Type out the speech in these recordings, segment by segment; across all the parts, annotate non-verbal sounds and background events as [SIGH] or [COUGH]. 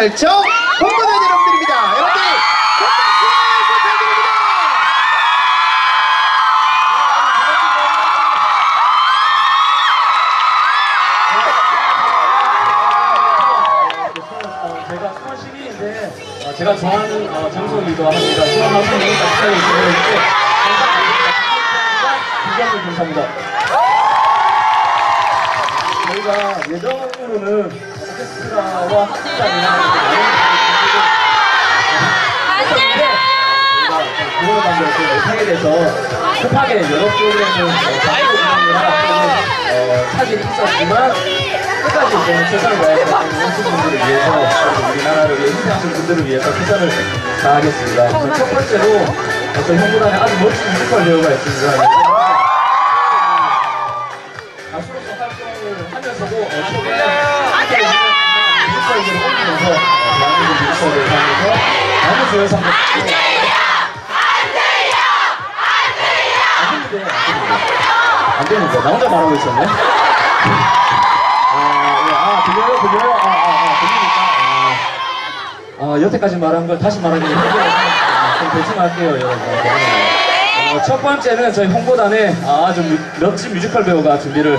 발청 홍보대 여러분들입니다. 여러분들 제가 좋아하는 어, 장소이기도 합니다. 수원 하우스 여기까지 찾아주시고 있는데 감사합니다. 감사합니다. 저희가 예정으로는 오케스트라와 합주단이나 구호를 만들어서 못하게 돼서 급하게 여러 프로그램을 하고 어, 사실이 있었지만 끝까지 이제 최선을 다해서 연습분들을 위해서 우리나라를 위해 희생하신 분들을 위해서 최선을 다하겠습니다. 첫 번째로 어떤 형보다는 아주 멋진 뮤지컬 배우가 있습니다. 말하고 있었네. 아, 예, 아, 들려요? 들려요? 아, 아, 아, 들립니까? 아, 아, 여태까지 말한 걸 다시 말하기 힘들어서 좀 대충 할게요, 여러분. 어, 첫 번째는 저희 홍보단에 아주 뮤- 멋진 뮤지컬 배우가 준비를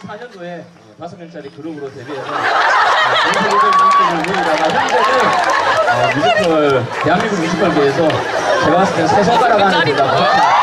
2004년도에 다섯 명짜리 그룹으로 데뷔해서 전 세계적인 인기를 누리다가 현재는 어, 뮤지컬 대한민국 뮤지컬계에서 제가 봤을 때 세 손가락 안에 든다.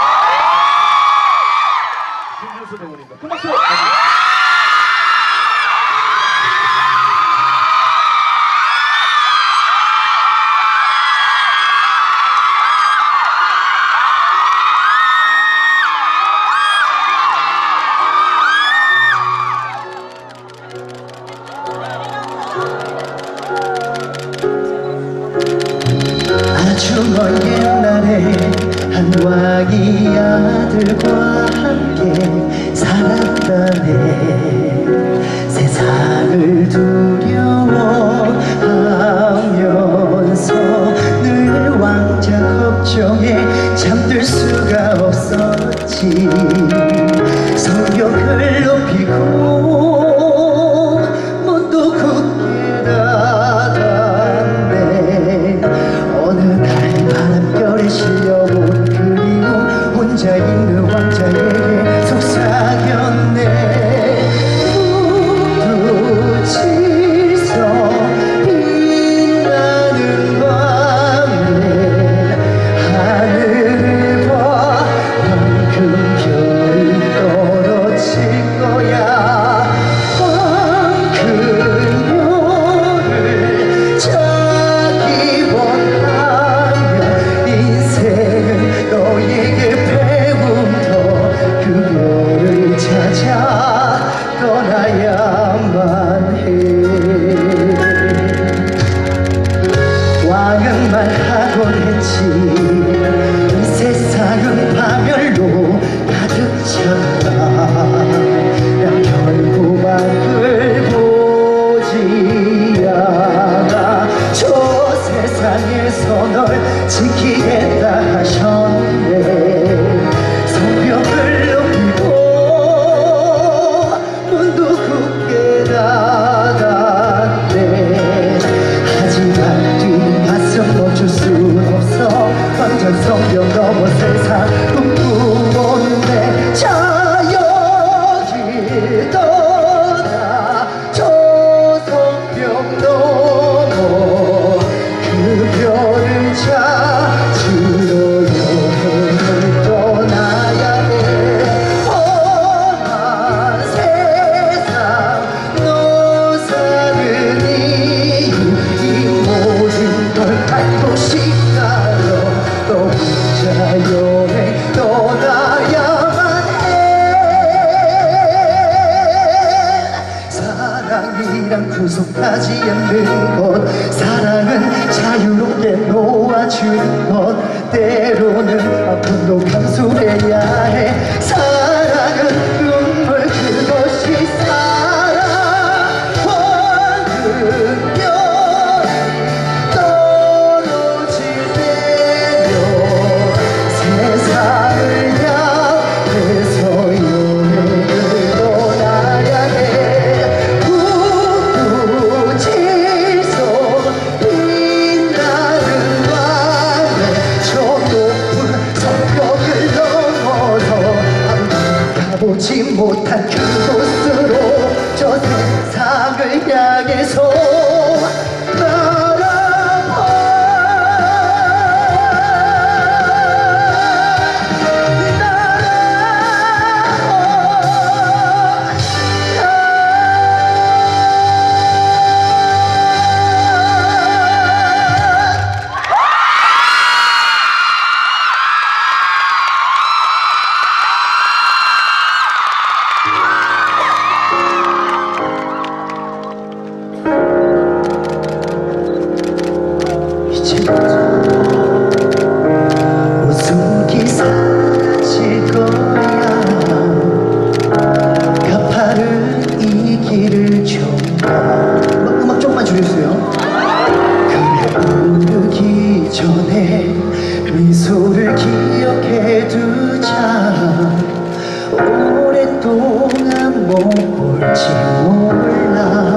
발가에서 기억해 두자. 오랫동안 못 볼지 몰라.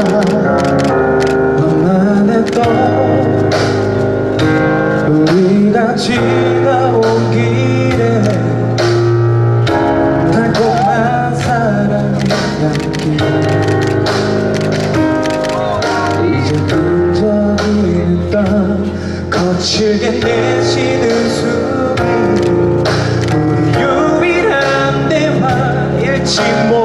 너만 했던 우리가 지나온 길에 달콤한 사랑 향기 이제 흔적이 있던 거칠게 내시는 寂寞。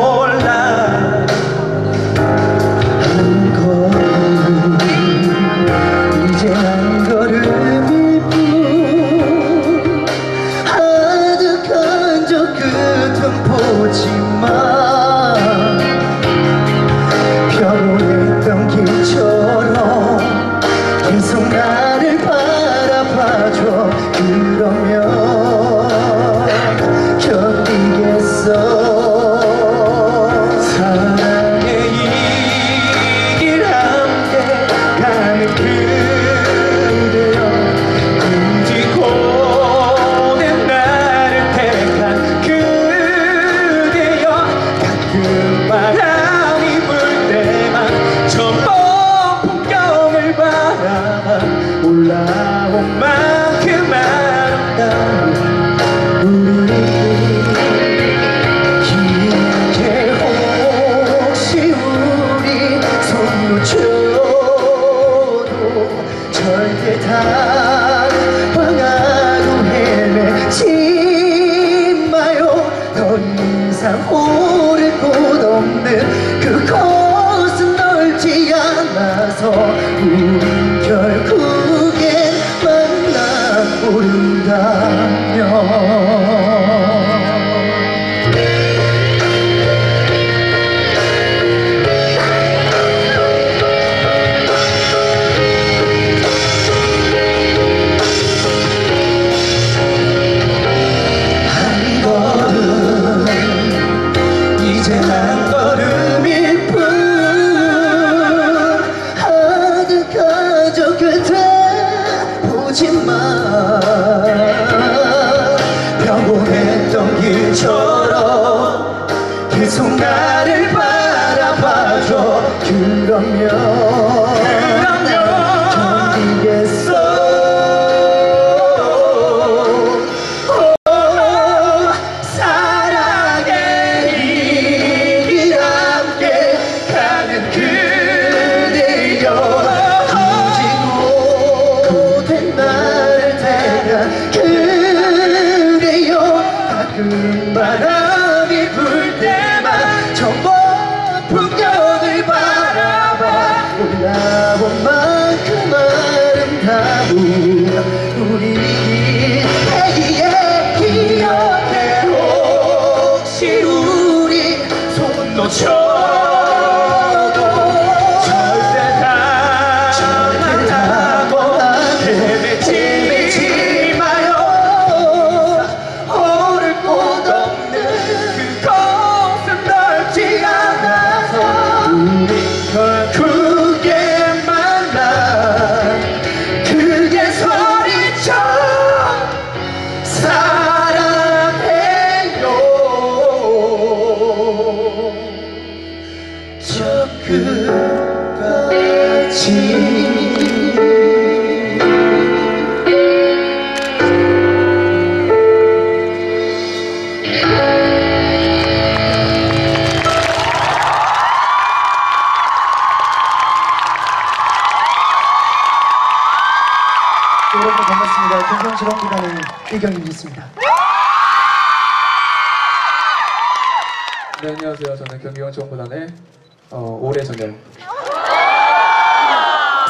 da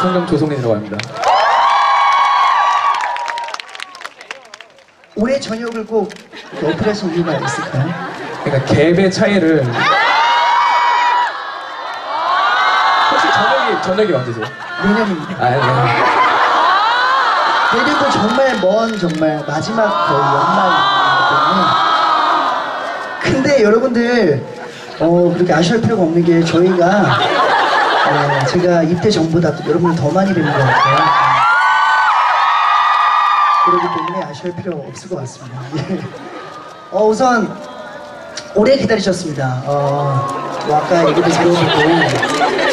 성경 조성민이라고 합니다. 올해 저녁을 꼭 어필하신 이유가 있을까요? 그러니까 갭의 차이를 혹시 저녁이 저녁이 언제세요? 내년입니다. 아, 네. 내년도 정말 먼 정말 마지막 거의 연말이기 때문에 근데 여러분들 어 그렇게 아쉬울 필요가 없는 게 저희가 어, 제가 입대 전보다 또 여러분을 더 많이 뵙는 것 같아요. 그렇기 때문에 아쉬울 필요 없을 것 같습니다. 예. 어, 우선 오래 기다리셨습니다. 어, 뭐 아까 얘기도 들어보고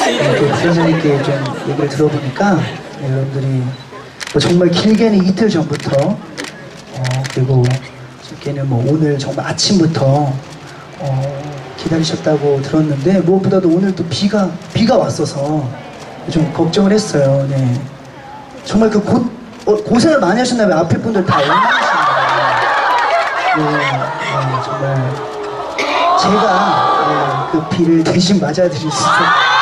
네, 또 부장님께 좀 얘기를 들어보니까 네, 여러분들이 뭐 정말 길게는 이틀 전부터 어, 그리고 짧게는 뭐 오늘 정말 아침부터 어, 기다리셨다고 들었는데 무엇보다도 오늘 또 비가 비가 왔어서 좀 걱정을 했어요. 네. 정말 그 고, 어, 고생을 많이 하셨나봐요. 앞에 분들 다 원망하시는 거예요. 네, 네, 정말 제가 네, 그 비를 대신 맞아드릴 수 있어요.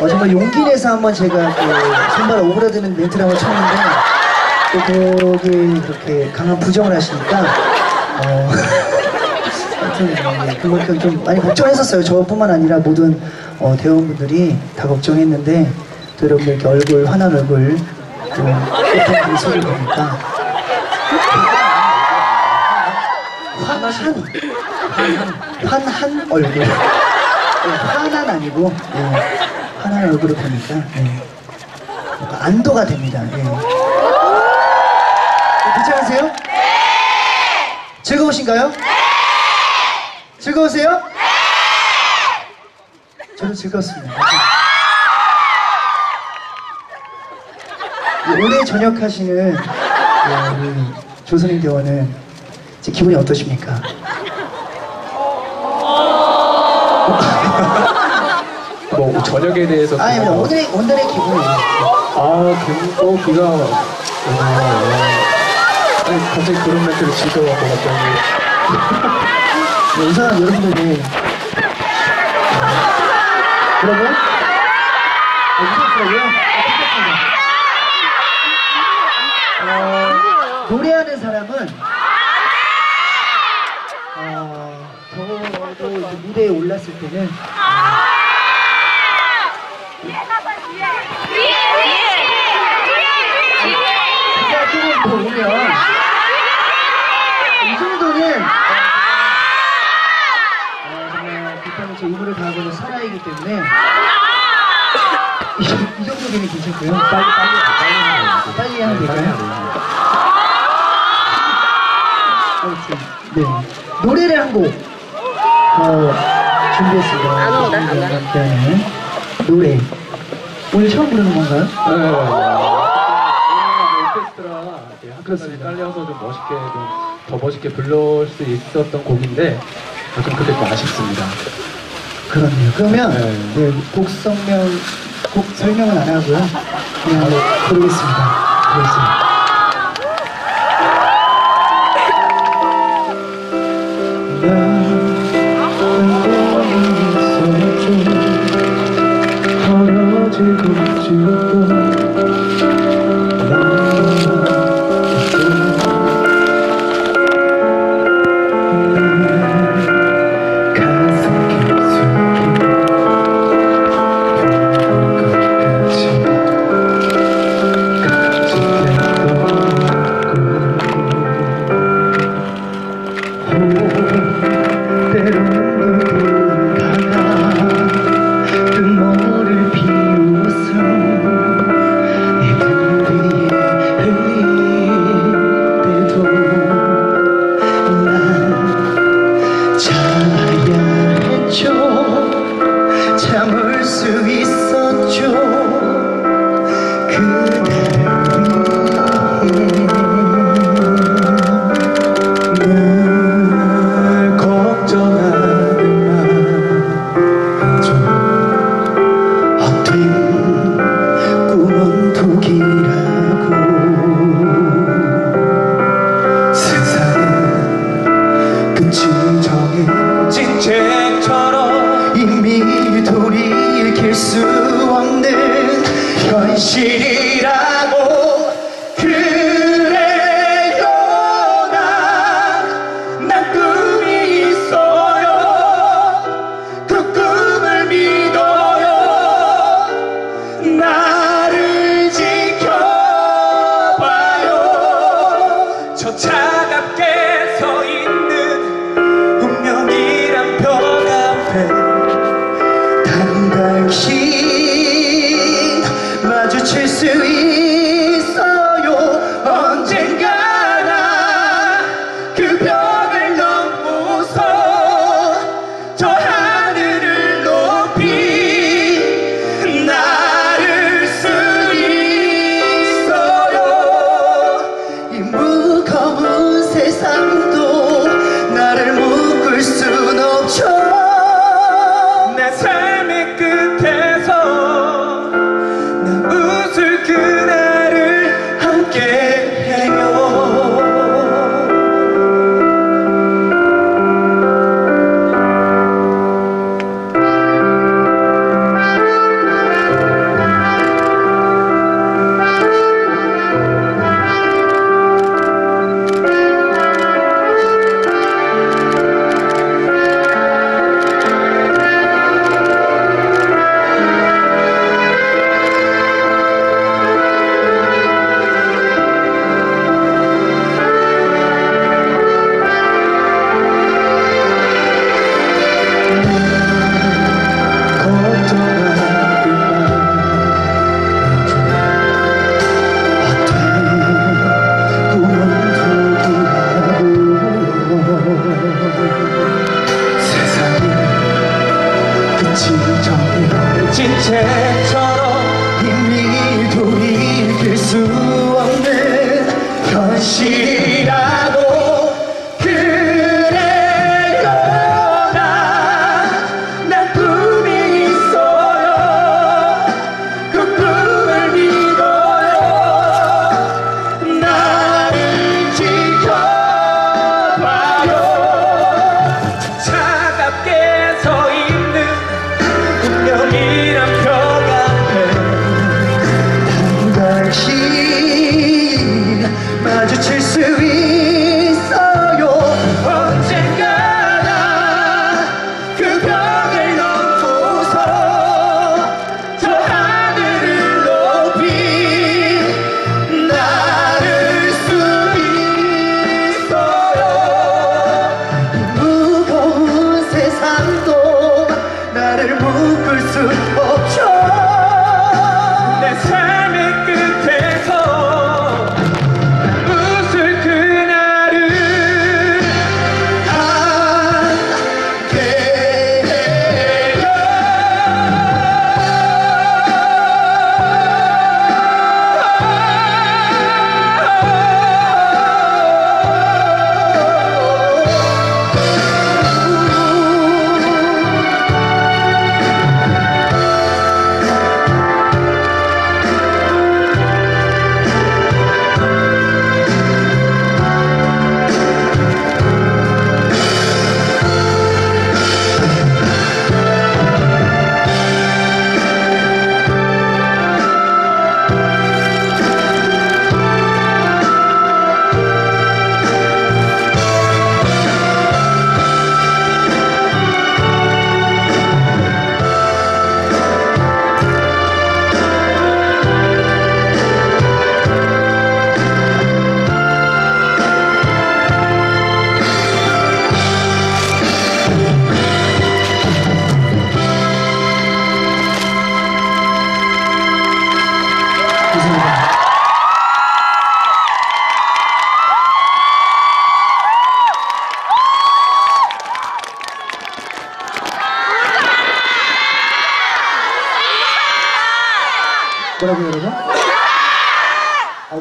어, 정말 용기 내서 한번 제가 그 손발 오그라드는 멘트를 한번 쳤는데 또 거기 그렇게 강한 부정을 하시니까 어, [LAUGHS] 하여튼 네, 그만큼 좀 많이 걱정했었어요. 저뿐만 아니라 모든 어, 대원분들이 다 걱정했는데 또 여러분들 이렇게 얼굴 환한 얼굴 또 예쁜 미소를 보니까 환한 환한 얼굴 네, 화난 아니고 네, 화난 얼굴을 보니까 네, 안도가 됩니다. 예. 괜찮으세요? 네! 즐거우신가요? 네! 즐거우세요? 네! 저도 즐겁습니다. 이 올해 전역하시는 예, 우리 조선인 대원은 이제 기분이 어떠십니까? [LAUGHS] 뭐 저녁에 대해서 아니, 좀- 오늘의, 오늘의 기분이 아, 그, 어, 비가 와. 아니, 갑자기 그런 멘트를 지켜갖고 갑자기. 네, 우선 여러분들이 여러분 어, 웃었어요? 어, 노래하는 사람은 어, 이제 무대에 올랐을 때는 기가 조금 더 오면 이 정도는 어, 정말 비타민 제 이불을 다하고는 사나이기 때문에 이, 이 정도 되면 괜찮고요. 빨리, 빨리, 빨리 하면. 빨리 하면 네, 빨리 될까요? 네 노래를 한곡 어, 준비했습니다. 조선인 함께하는 노래 오늘 처음 부르는 건가요? 네. 오케스트라 학교까지 깔려서 좀 멋있게 좀 더 멋있게 불러올 수 있었던 곡인데 좀 그게 좀 아쉽습니다. 그렇네요. 그러면 네. 네, 곡 설명 곡 설명은 안 하고요. 그냥 부르겠습니다. 부르겠습니다. 벌어지고 진채처럼 이미 돌이킬 수 없는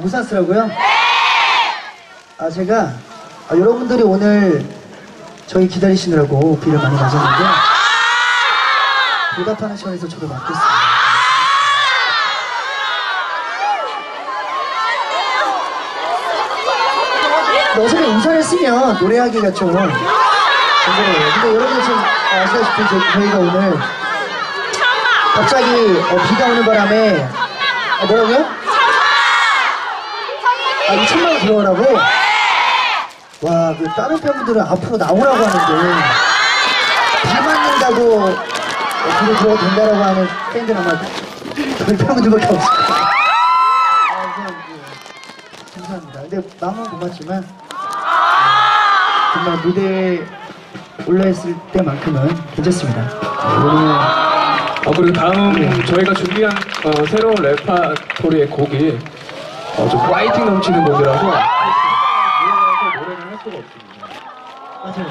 우산 쓰라고요? 아, 제가, 아, 여러분들이 오늘 저희 기다리시느라고 비를 많이 맞았는데, 보답하는 시간에서 저도 맡겠습니다. 근데 어차피 우산을 쓰면 노래하기가 좀 번거로워요. 근데 여러분 지금 아시다시피 저- 저희가 오늘 갑자기 어, 비가 오는 바람에 아, 뭐라고요? 아, 2천만 원 들어가라고? 와, 그 다른 팬분들은 앞으로 나오라고 하는데 비 맞는다고 뒤로 들어도 된다라고 하는 팬들 아마 저희 팬분들밖에 없을 거예요. 아, 우선 그, 감사합니다. 근데 마음은 고맙지만 정말 무대에 올라있을 때만큼은 괜찮습니다. 어, 그리고 다음 저희가 준비한 어, 새로운 레파토리의 곡이 어, 좀 파이팅 넘치는 곡이라서 노래를 할 수가 없습니다. 맞아요.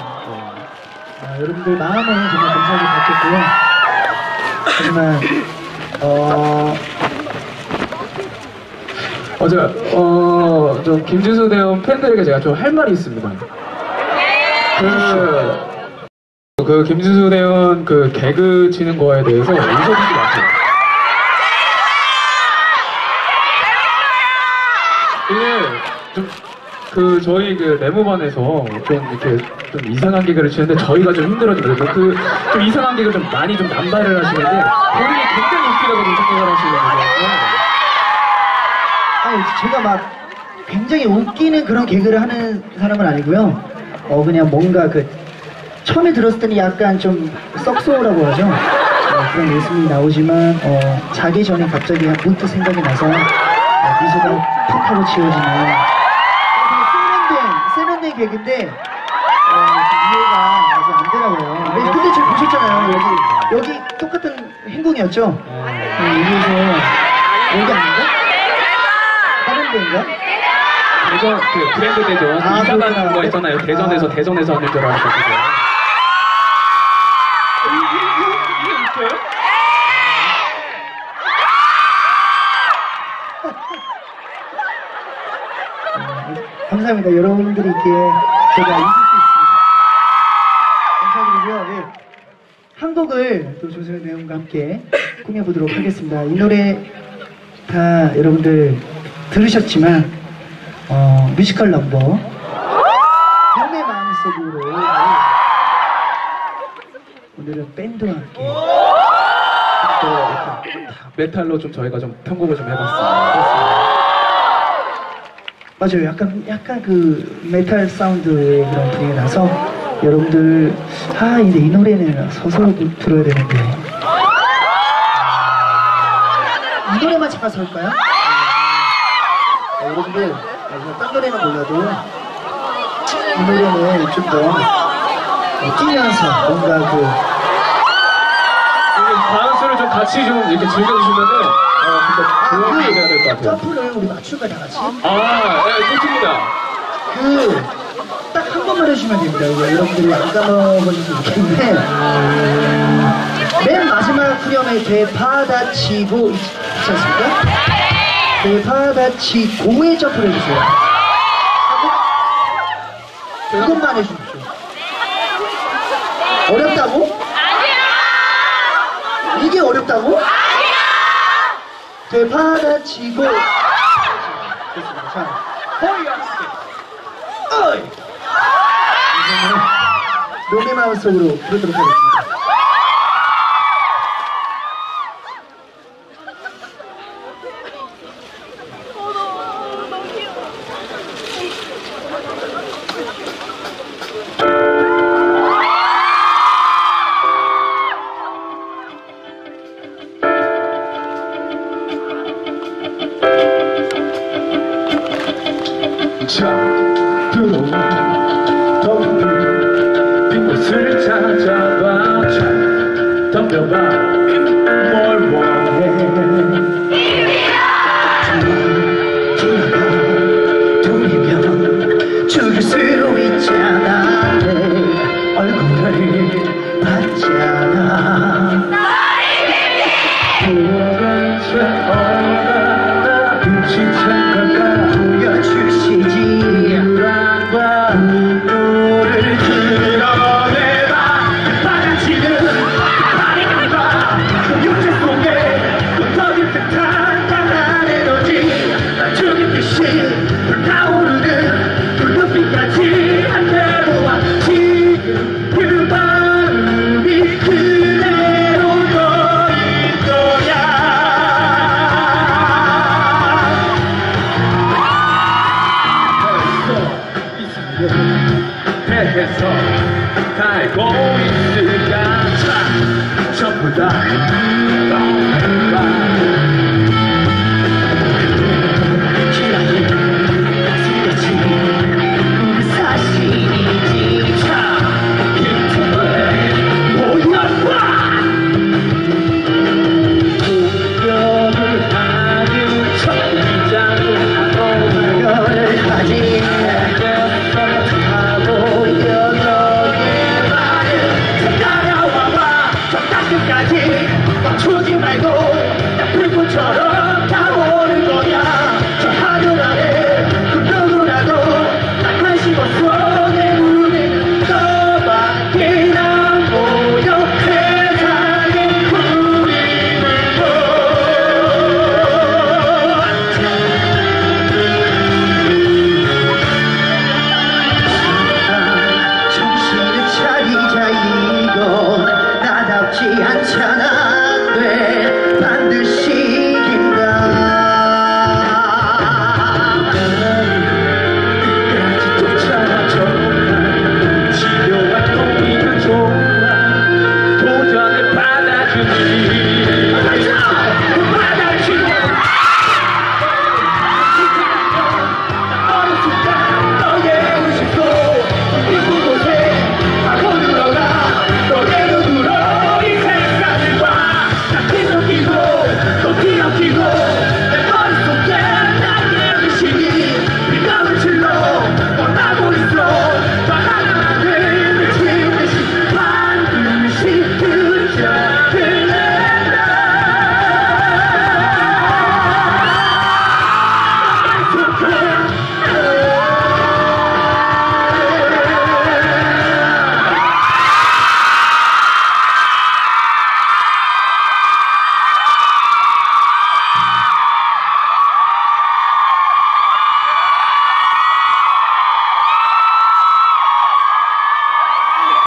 아, 여러분들 마음은 정말 감사하게 받겠고요. 하지만 어, 어, 제가, 어, 좀, 김진수 대원 팬들에게 제가 좀 할 말이 있습니다. 그, 그, 김진수 대원 그 개그 치는 거에 대해서 웃어주지 마세요. 이게 좀, 그, 저희 그 네모반에서 좀 이렇게 좀 이상한 개그를 치는데 저희가 좀 힘들어지거든요. 그, 좀 이상한 개그 좀 많이 좀 남발을 하시는데 본인이 굉장히 웃기다고 좀 생각을 하시는 거예요. 아니 제가 막 굉장히 웃기는 그런 개그를 하는 사람은 아니고요. 어 그냥 뭔가 그 처음에 들었을 때는 약간 좀 썩소라고 하죠. 어, 그런 모습이 나오지만 어, 자기 전에 갑자기 문득 생각이 나서 어, 미소가 푹 하고 지워지는 어, 개그인데 어, 좀 이해가 아직 안 되더라고요. 근데, 근데 지금 보셨잖아요. 여기 여기 똑같은 행동이었죠. 네, 여기서 여기 아닌가? 다른 데인가? 대전 그 브랜드 대전 아, 이사 가는 그렇구나. 거 있잖아요. 대전에서 아. 대전에서 하는 줄 알았거든요. 감사합니다. 여러분들이 제가 이길 수 있습니다. 감사드리고요. 네. 한 곡을 또 조세현 배우님과 함께 꾸며보도록 하겠습니다. 이 노래 다 여러분들 들으셨지만 어, 뮤지컬 넘버夢마음속으로 오늘은 밴드와 함께 또 메탈로 좀 저희가 좀 편곡을 좀 해봤습니다. 맞아요. 약간 약간 그 메탈 사운드의 그런 분위기가 나서 여러분들 아 근데 이 노래는 서서 부- 들어야 되는데 이 노래만 잠깐 설까요? 네, 여러분들 아, 딴 노래는 몰라도 이 노래는 좀더 어, 뛰면서 뭔가 그 다음 수를 좀 같이 좀 이렇게 즐겨주시면은 어, 진짜 좋은 얘기 해야 될 것 같아요. 점프를 우리 맞출까 다 같이? 아, 네, 좋습니다. 그 딱 한 번만 해주시면 됩니다. 이거 여러분들이 안 까먹었는지 모르겠는데 맨 마지막 후렴에 되받아치고 있- 있지 않습니까? 되받아치고의 점프를 해주세요. 하고 이것만 해주십시오. 어렵다고? 이게 어렵다고? 되받아치고 됐습니다. 자, 어이! 이제는 놈의 마음속으로 부르도록 하겠습니다.